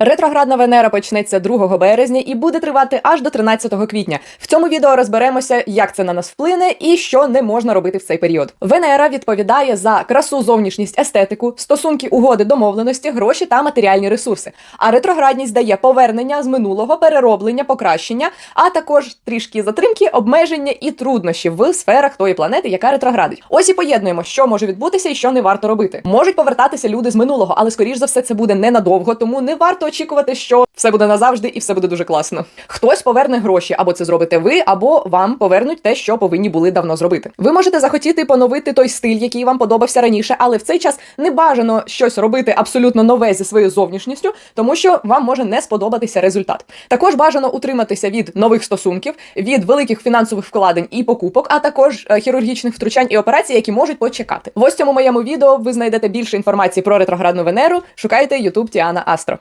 Ретроградна Венера почнеться 2 березня і буде тривати аж до 13 квітня. В цьому відео розберемося, як це на нас вплине і що не можна робити в цей період. Венера відповідає за красу, зовнішність, естетику, стосунки, угоди, домовленості, гроші та матеріальні ресурси. А ретроградність дає повернення з минулого, перероблення, покращення, а також трішки затримки, обмеження і труднощі в сферах тої планети, яка ретроградить. Ось і поєднуємо, що може відбутися і що не варто робити. Можуть повертатися люди з минулого, але скоріш за все це буде ненадовго, тому не варто очікувати, що все буде назавжди і все буде дуже класно. Хтось поверне гроші, або це зробите ви, або вам повернуть те, що повинні були давно зробити. Ви можете захотіти поновити той стиль, який вам подобався раніше, але в цей час не бажано щось робити абсолютно нове зі своєю зовнішністю, тому що вам може не сподобатися результат. Також бажано утриматися від нових стосунків, від великих фінансових вкладень і покупок, а також е, хірургічних втручань і операцій, які можуть почекати. В ось цьому моєму відео ви знайдете більше інформації про ретроградну Венеру. Шукайте YouTube Тіана Астро.